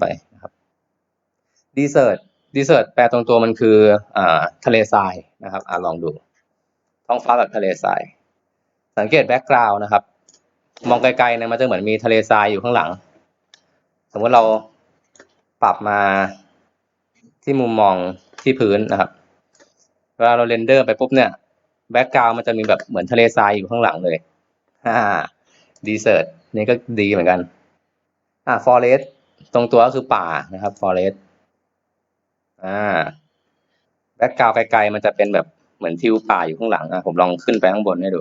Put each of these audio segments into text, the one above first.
ไปนะครับดีเซอร์ดีเซอร์แปลตรงตัวมันคืออ่าทะเลทรายนะครับอ่าลองดู ท้องฟ้าแบบทะเลทราย สังเกตแบ็กกราวน์นะครับ มองไกลๆเนี่ยมันจะเหมือนมีทะเลทรายอยู่ข้างหลัง สมมติเราปรับมาที่มุมมองที่พื้นนะครับเวลาเราเรนเดอร์ไปปุ๊บเนี่ยแบ็กกราวน์มันจะมีแบบเหมือนทะเลทรายอยู่ข้างหลังเลยฮ่าดีเซอร์นี่ก็ดีเหมือนกัน อ่าฟอเรส ตรงตัวก็คือป่านะครับฟอเรสอ่าแบ็กกราวไกลๆมันจะเป็นแบบเหมือนทิวป่าอยู่ข้างหลังอะผมลองขึ้นไปข้างบนให้ดู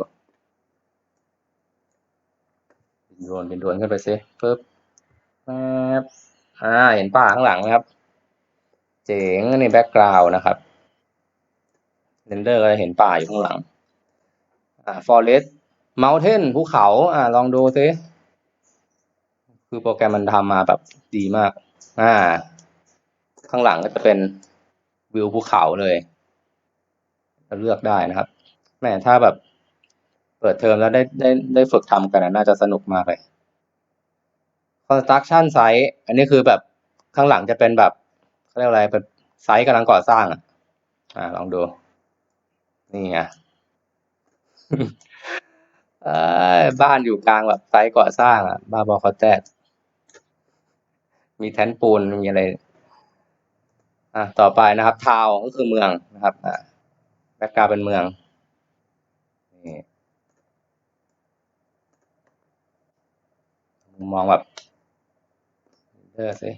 บินโดรนบินโดรนขึ้นไปซิปึ๊บแป๊บอ่า เห็นป่าข้างหลังไหมครับ เจ๋งนี่แบ็กกราวนะครับเรนเดอร์ก็จะเห็นป่าอยู่ข้างหลัง อ่าฟอเรสเมลเทนภูเขา อ่า ลองดูซิ คือโปรแกรมมันทำมาแบบดีมาก อ่า ข้างหลังก็จะเป็นวิวภูเขาเลยเราเลือกได้นะครับ แม่ถ้าแบบเปิดเทอมแล้วได้ได้ได้ฝึกทำกันน่าจะสนุกมากเลย construction site อันนี้คือแบบข้างหลังจะเป็นแบบเขาเรียกอะไรเป็นไซต์กำลังก่อสร้าง อะอ่าลองดู นี่ไงเอ้ยบ้านอยู่กลางแบบไซต์ก่อสร้างอะ บ้าบอคอแตด มีแทนปูนมีอะไรอะต่อไปนะครับ ทาวก็คือเมืองนะครับอ่าแบ็กกราวเป็นเมืองนี่มองแบบเดอสิ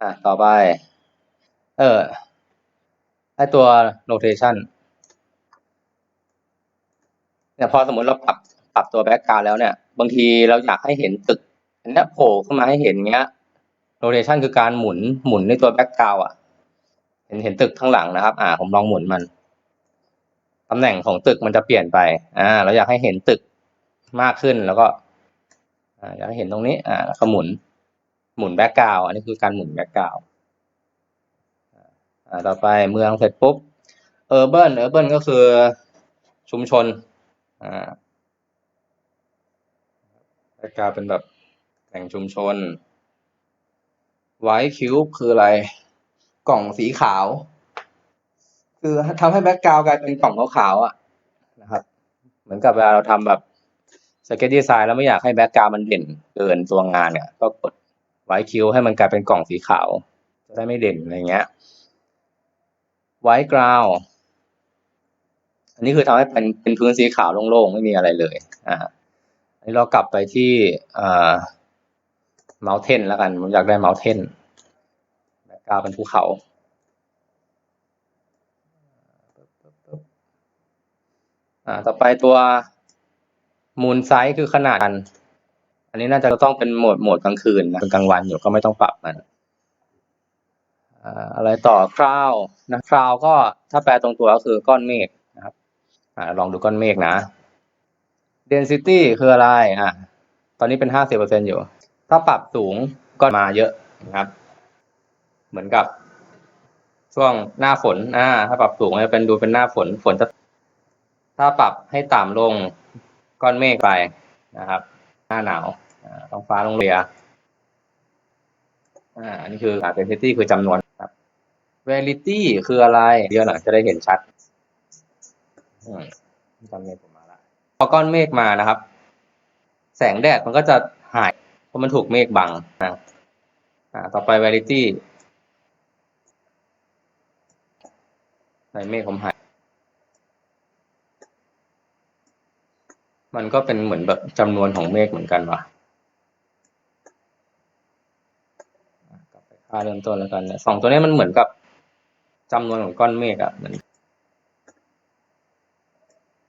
อะต่อไป เออไอตัว rotation เนี่ยพอสมมติเราปรับ บตัวแบ็กกราวแล้วเนี่ย บางทีเราอยากให้เห็นตึกอันนี้โผล่ขึ้นมาให้เห็นเงี้ย rotation คือการหมุนหมุนในตัวแบ็กกราวอะ เห็นเห็นตึกข้างหลังนะครับ อ่า ผมลองหมุนมันตำแหน่งของตึกมันจะเปลี่ยนไป อ่า เราอยากให้เห็นตึกมากขึ้นแล้วก็ อ่า อยากให้เห็นตรงนี้ อ่าแล้วก็หมุน หมุนแบ็กกราวอันนี้คือการหมุนแบ็กกราวอ่า ต่อไปเมืองเสร็จปุ๊บ urban urban ก็คือชุมชน อ่า แบ็กกราวเป็นแบบแห่งชุมชนไวท์คิวบคืออะไร กล่องสีขาว คือทำให้แบ็กกราวกลายเป็นกล่องขาวๆอะนะครับ เหมือนกับเวลาเราทำแบบสเก็ตดีไซน์แล้วไม่อยากให้แบ็กกราวมันเด่นเกินตัวงานเนี่ยก็กดไวท์คิวให้มันกลายเป็นกล่องสีขาว จะได้ไม่เด่นอะไรเงี้ยไวท์กราวอันนี้คือทำให้เป็นเป็นพื้นสีขาวโล่งๆ ไม่มีอะไรเลย อ่า นี้เรากลับไปที่อ่าเมาเทนแล้วกัน ผมอยากได้เมาเทนแบ็กกราวเป็นภูเขาอ่าต่อไปตัวมูนไซส์คือขนาดกัน อันนี้น่าจะต้องเป็นโหมดโหมดกลางคืนนะกลางวันอยู่ก็ไม่ต้องปรับมันอะไรต่อคราวนะคราวก็ถ้าแปลตรงตัวก็คือก้อนเมฆนะครับอลองดูก้อนเมฆนะ density คืออะไรอ่าตอนนี้เป็นห้าสิบเปอร์เซ็นอยู่ ถ้าปรับสูงก็มาเยอะนะครับ เหมือนกับช่วงหน้าฝนอ่าถ้าปรับสูงจะเป็นดูเป็นหน้าฝนฝนจะถ้าปรับให้ต่ำลงก้อนเมฆไปนะครับ หน้าหนาวอ่าท้องฟ้าลงเรียอ่าอันนี้คือ density คือจำนวนครับ reality คืออะไร เดี๋ยวหลังจะได้เห็นชัดอืมก้อนเมฆผมมา พอก้อนเมฆมานะครับ แสงแดดมันก็จะหาย เพราะมันถูกเมฆบังนะอ่าต่อไป reality ในเมฆผมหาย มันก็เป็นเหมือนแบบจำนวนของเมฆเหมือนกันว่ะกลับไปค่าเริ่มต้นแล้วกันสองตัวนี้มันเหมือนกับจำนวนของก้อนเมฆอะเหมือน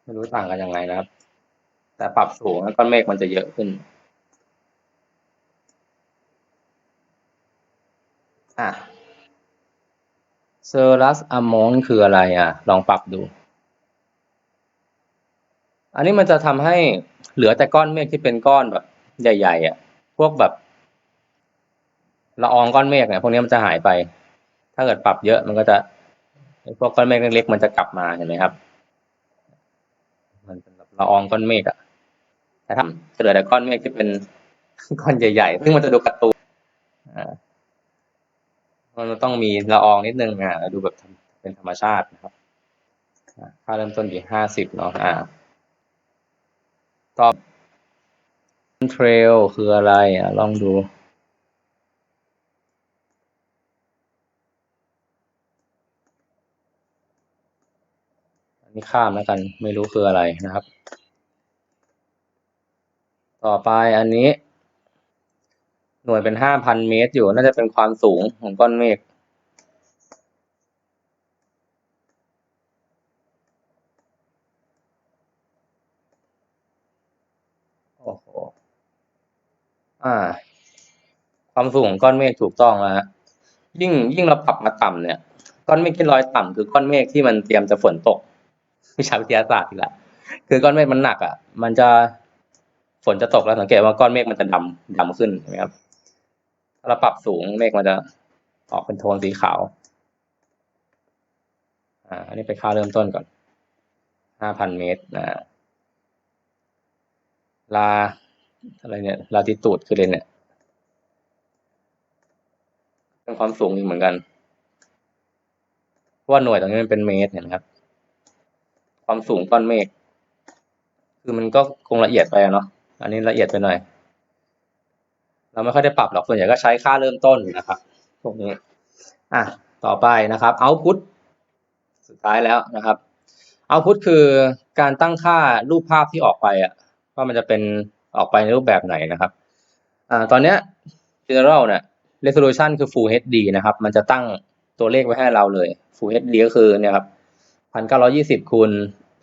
ไม่รู้ต่างกันยังไงนะครับ แต่ปรับสูงแล้วก้อนเมฆมันจะเยอะขึ้น อะ Cirrus Amount คืออะไรอะ ลองปรับดู อันนี้มันจะทำให้เหลือแต่ก้อนเมฆที่เป็นก้อนแบบ ใหญ่ ๆ อะ พวกแบบละอองก้อนเมฆเนี่ยพวกนี้มันจะหายไป ถ้าเกิดปรับเยอะมันก็จะพวกก้อนเมฆเล็กๆมันจะกลับมาเห็นไหมครับ ละอองก้อนเมฆอะแต่ถ้าจะเหลือแต่ก้อนเมฆที่เป็นก้อนใหญ่ๆซึ่งมันจะดูการ์ตูนอ่ามันต้องมีละอองนิดนึงอ่าดูแบบเป็นธรรมชาตินะครับอ่าค่าเริ่มต้นอยู่ห้าสิบเนาะอ่าต่อเทรลคืออะไรอะลองดู นี้ข้ามแล้วกัน ไม่รู้คืออะไรนะครับ ต่อไปอันนี้ หน่วยเป็นห้าพันเมตรอยู่ น่าจะเป็นความสูงของก้อนเมฆโอ้โหอ่า ความสูงของก้อนเมฆถูกต้องแล้วฮะยิ่งยิ่งเราปรับมาต่ำเนี่ยก้อนเมฆที่ลอยต่ำคือก้อนเมฆที่มันเตรียมจะฝนตก วิชาวิทยาศาสตร์อีกแล้วคือก้อนเมฆมันหนักอะ มันจะฝนจะตกแล้วสังเกตว่าก้อนเมฆมันจะดำดำขึ้นเห็นไหมครับถ้าเราปรับสูงเมฆมันจะออกเป็นโทนสีขาว อ่า อันนี้ไปค่าเริ่มต้นก่อนห้าพันเมตรนะลาอะไรเนี่ยลาติตูดคือเลยเนี่ยเป็นความสูงอีกเหมือนกัน เพราะว่าหน่วยตรงนี้มันเป็นเมตรเห็นไหมครับ ความสูงก้อนเมฆคือมันก็คงละเอียดไปเนาะอันนี้ละเอียดไปหน่อย เราไม่ค่อยได้ปรับหรอกส่วนใหญ่ก็ใช้ค่าเริ่มต้นนะครับพวกนี้อะต่อไปนะครับ output สุดท้ายแล้วนะครับ output คือการตั้งค่ารูปภาพที่ออกไปอะว่ามันจะเป็นออกไปในรูปแบบไหนนะครับอ่าตอนเนี้ย general เนี่ย resolution คือ full HD นะครับ มันจะตั้งตัวเลขไว้ให้เราเลย full HD ก็คือเนี่ยครับ พันเก้าร้อยี่สิบคูณ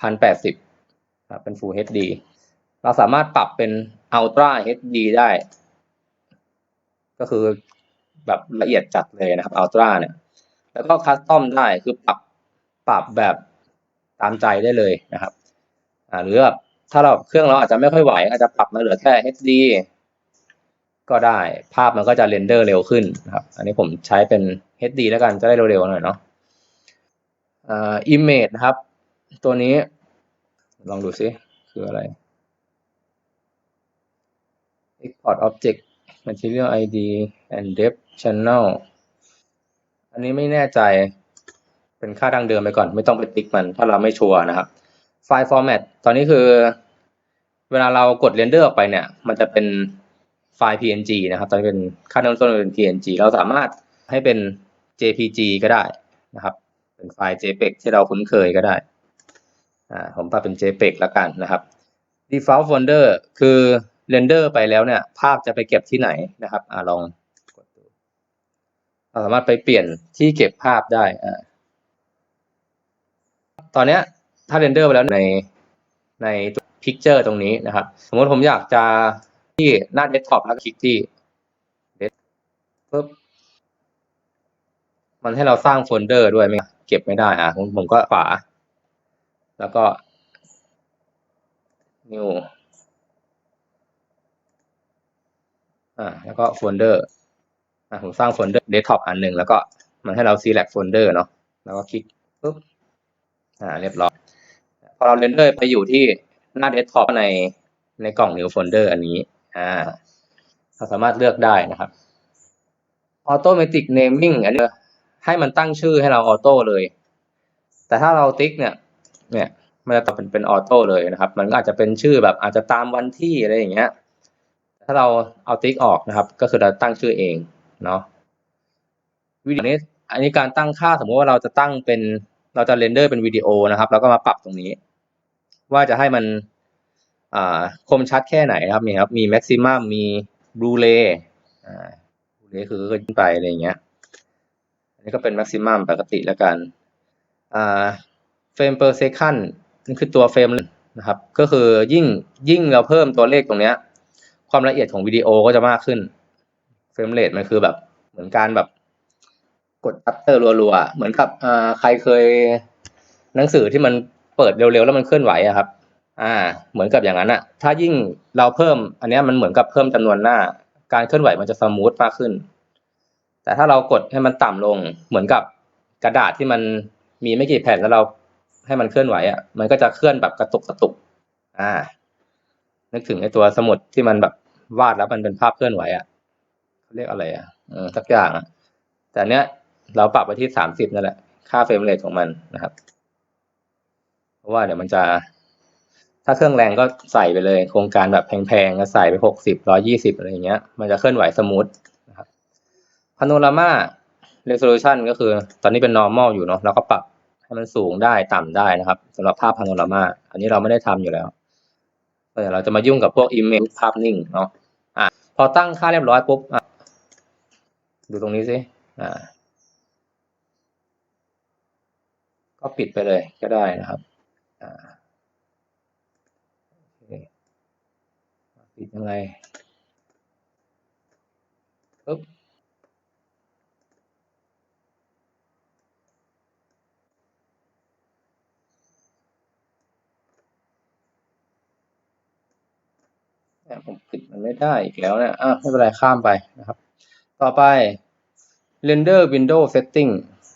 พันแปดสิบครับเป็น full HD เราสามารถปรับเป็น ultra HD ได้ ก็คือแบบละเอียดจัดเลยนะครับ ultra เนี่ย แล้วก็ custom ได้คือปรับปรับแบบตามใจได้เลยนะครับอ่าหรือแบบถ้าเราเครื่องเราอาจจะไม่ค่อยไหว อาจจะปรับมาเหลือแค่ HD ก็ได้ภาพมันก็จะเรนเดอร์เร็วขึ้นนะครับ อันนี้ผมใช้เป็น HD แล้วกันจะได้เร็วๆหน่อยเนาะ อ่า image นะครับ ตัวนี้ ลองดูซิ คืออะไร export object material id and depth channel อันนี้ไม่แน่ใจ เป็นค่าดังเดิมไปก่อน ไม่ต้องไปติ๊กมัน ถ้าเราไม่ชัวร์นะครับ ไฟล์ format ตอนนี้คือ เวลาเรากดเรนเดอร์ออกไปเนี่ย มันจะเป็นไฟล์ png นะครับ ตอนนี้เป็นค่าเริ่มต้นเป็น png เราสามารถให้เป็น jpg ก็ได้นะครับ เป็นไฟล์ jpeg ที่เราคุ้นเคยก็ได้อ่าผมปรับเป็น jpeg แล้วกันนะครับ default folder คือเรนเดอร์ไปแล้วเนี่ย ภาพจะไปเก็บที่ไหนนะครับอ่าลองกดดูเราสามารถไปเปลี่ยนที่เก็บภาพได้อ่าตอนเนี้ยถ้าเรนเดอร์ไปแล้วในในพิกเจอร์ตรงนี้นะครับ สมมติผมอยากจะที่หน้าเดสก์ท็อปแล้วคลิกที่เดสปุ๊บมันให้เราสร้างโฟลเดอร์ด้วยไหม เก็บไม่ได้อะผมผมก็ขวา แล้วก็ new อ่า แล้วก็โฟลเดอร์อ่าผมสร้างโฟลเดอร์เดสก์ท็อปอันหนึ่งแล้วก็มันให้เรา select โฟลเดอร์เนาะแล้วก็คลิกปุ๊บอ่า เรียบร้อยพอเราเรนเดอร์ไปอยู่ที่หน้าเดสก์ท็อปในในกล่อง new folder อันนี้ อ่าเราสามารถเลือกได้นะครับ automatic naming อันนี้ ให้มันตั้งชื่อให้เราออโต้เลย แต่ถ้าเราติ๊กเนี่ย เนี่ยมันจะตอบเป็นเป็นออโต้เลยนะครับ มันก็อาจจะเป็นชื่อแบบอาจจะตามวันที่อะไรอย่างเงี้ย ถ้าเราเอาติ๊กออกนะครับ ก็คือเราตั้งชื่อเองเนาะ วิดีโอนี้ อันนี้การตั้งค่าสมมติว่าเราจะตั้งเป็น เราจะเรนเดอร์เป็นวิดีโอนะครับ แล้วก็มาปรับตรงนี้ ว่าจะให้มันอ่าคมชัดแค่ไหนนะครับนี่ครับ มีแม็กซิมัมมีบลูเรย์อ่าบลูเรย์คือขึ้นไปอะไรอย่างเงี้ย นี้ก็เป็นแม็กซิมัมปกติแล้วกันเฟรม per second นี่คือตัวเฟรมนะครับ ก็คือยิ่งยิ่งเราเพิ่มตัวเลขตรงเนี้ย ความละเอียดของวิดีโอก็จะมากขึ้นเฟรมเรทมันคือแบบเหมือนการแบบกดชัตเตอร์รัวๆ เหมือนกับอ่าใครเคยหนังสือที่มันเปิดเร็วๆ แล้วมันเคลื่อนไหวอะครับ อ่า เหมือนกับอย่างนั้นอะถ้ายิ่งเราเพิ่ม อันนี้มันเหมือนกับเพิ่มจำนวนหน้า การเคลื่อนไหวมันจะสมูทมากขึ้น แต่ถ้าเรากดให้มันต่ำลงเหมือนกับกระดาษที่มันมีไม่กี่แผ่นแล้วเราให้มันเคลื่อนไหวอะมันก็จะเคลื่อนแบบกระตุกกระตุก อ่า นึกถึงไอ้ตัวสมุดที่มันแบบวาดแล้วมันเป็นภาพเคลื่อนไหวอะเขาเรียกอะไรอะเออสักอย่างอะแต่เนี้ยเราปรับไปที่สามสิบนั่นแหละค่าเฟรมเรทของมันนะครับ เพราะว่าเดี๋ยวมันจะ ถ้าเครื่องแรงก็ใส่ไปเลย โครงการแบบแพงๆก็ใส่ไปหกสิบร้อยี่สิบอะไรอย่างเงี้ย มันจะเคลื่อนไหวสมูท โนรามาเร s o ลูชันก็คือตอนนี้เป็น normal อยู่เนาะเราก็ปรับให้มันสูงได้ต่ำได้นะครับสำหรับภาพพาโนรามาอันนี้เราไม่ได้ทำอยู่แล้วเดี๋ยวเราจะมายุ่งกับพวก image ภาพนิ่งเนาะอะพอตั้งค่าเรียบร้อยปุ๊บอะดูตรงนี้สิอ่า ก็ปิดไปเลยก็ได้นะครับอ่าปิดยังไงปึ๊บเนี่ยผมปิดมัน ไม่ได้อีกแล้วเนี่ยอะไม่เป็นไรข้ามไปนะครับ ต่อไป render window setting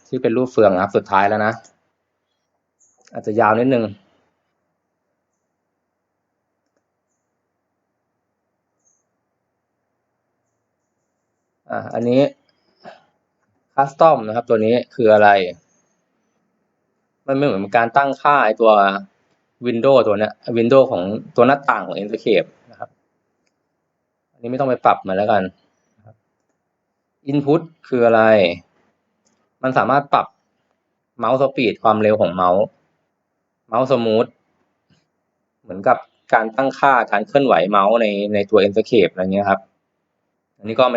ที่เป็นรูปเฟืองนะครับ สุดท้ายแล้วนะ อาจจะยาวนิดนึงอ่าอันนี้คัสตอมนะครับ ตัวนี้คืออะไร มันไม่เหมือนการตั้งค่าไอตัววินโดว์ตัวเนี้ยวินโดว์ของตัวหน้าต่างของ Inkscape อันนี้ไม่ต้องไปปรับมันแล้วกัน Input คืออะไร มันสามารถปรับเมาส์สปีดความเร็วของเมาส์ เมาส์สมูท เหมือนกับการตั้งค่าการเคลื่อนไหวเมาส์ในในตัว Enscape อะไรเงี้ยครับ อันนี้ก็ไม่